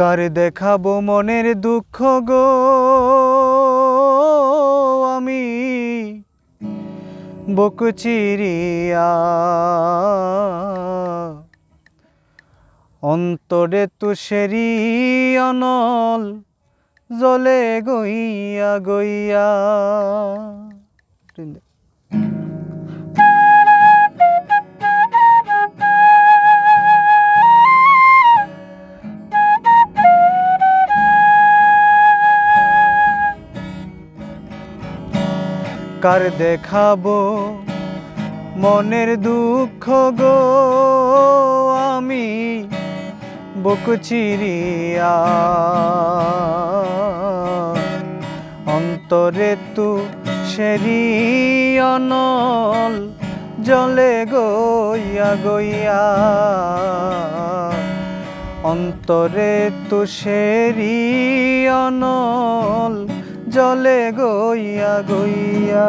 কার দেখাবো মনের দুঃখ গো আমি বুক চিরিয়া অন্তরে তুষেরি অনল জলে গইয়া গইয়া। কার দেখাবো, মনের দুঃখ গো, আমি বুক চিরিয়া অন্তরে তু সেরি অনল, জলে গইয়া গইয়া। অন্তরে তু সেরি অনল জলে গইয়া গইয়া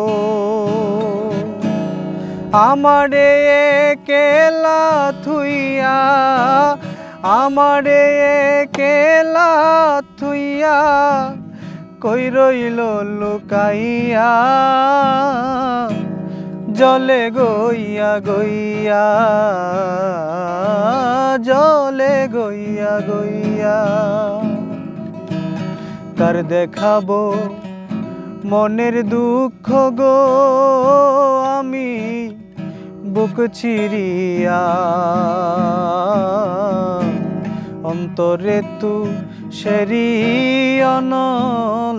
আমারে কেলা থুইয়া, আমারে কেলা থুইয়া কই রইল লুকাইয়া? জলে গইয়া গইয়া, জলে গইয়া গইয়া। কার দেখাবো মনের দুঃখ গো আমি? বুক চিরিয়া অন্তরে তু সেরি অনল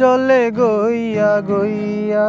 জলে গইয়া গইয়া।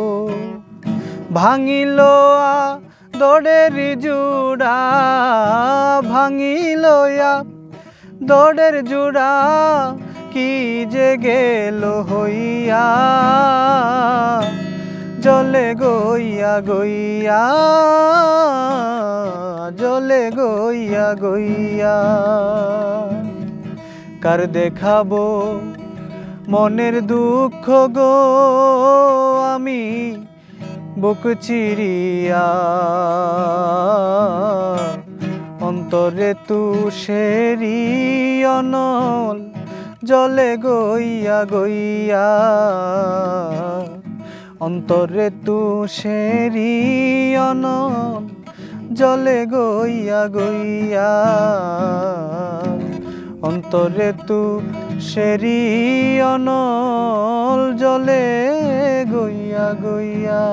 ভাঙিল দৌড়ের জুড়া, ভাঙিল দৌড়ের জুড়া, কি যে গেল হইয়া, জলে গইয়া গইয়া, জলে গইয়া গইয়া। কার দেখাবো মনের দুঃখ গো, আমি বুক চিরিয়া। অন্তরে তু সেরি অনল, জলে গইয়া গইয়া। অন্তরে তু সেরি অনল, জলে গইয়া গইয়া। অন্তরে তু সেরি অনল জলে গইয়া গইয়া।